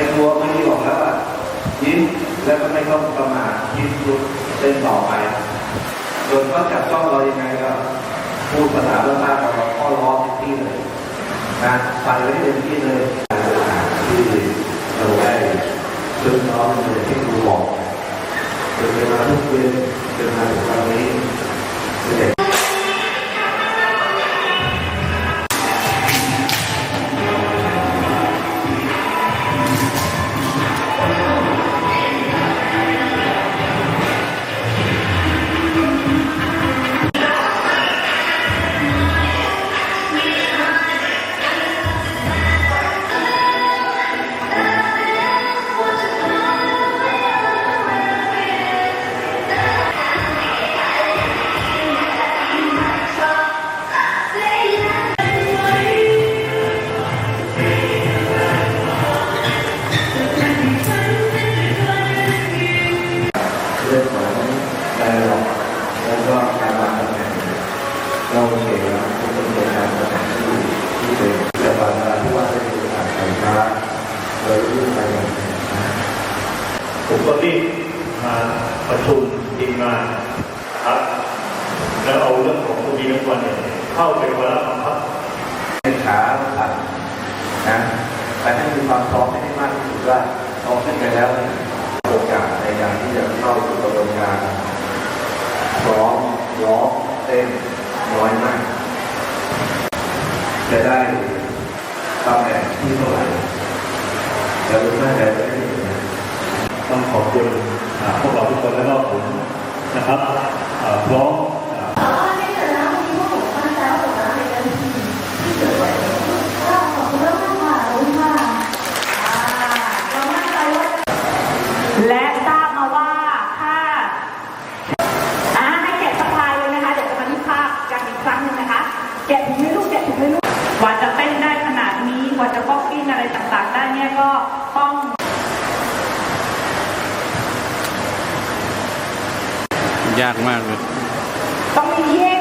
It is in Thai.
ไม่กลัวไม่หองแล้วอะยิ้มแล้วก็ไม่ต้องประมาทยิ้มรุดเต้นต่อไปจนเขาจับจ้องเรายังไงก็พูดภาษาบ้านเราข้อล้องต็มที่เลยนะไปไว้เต็มที่เลยสถานที่เราได้จนน้องเลยที่ครูบอกจนเวลาทุกเดือนจนมาถึงวันนี้ เราเคแล้วทุกคนเป็นการตำแหน่งที่ที่เป็นแต่บางเวลาที่ว่าได้ดูการไฟฟ้าโดยรุ่ไปอย่างนี้นผมก็รีบมาประชุมทีมงานครับแล้วเอาเรื่องของคดีนักวันเนี่ยเข้าไปวาระบังคับเป็นขาตัดนะแต่ให้มีความพร้อมให้มากที่สุดว่าพร้อขึ้นไปแล้วเนี่ยโอกาสในการที่จะเข้าสู่กระบวนการพร้อมร้องเต้น น้อยมาก จะได้ตำแหน่งที่เท่าไหร่จะรู้น่าจะได้ดีนะต้องขอบคุณพวกเราทุกคนแล้วก็ผมนะครับอ่าพร้อมอ่าและ ดนี้กว่าจะบ็อกกิ้งอะไรต่างๆได้เนี่ยก็ต้องยากมากเลย ต้องมีเย่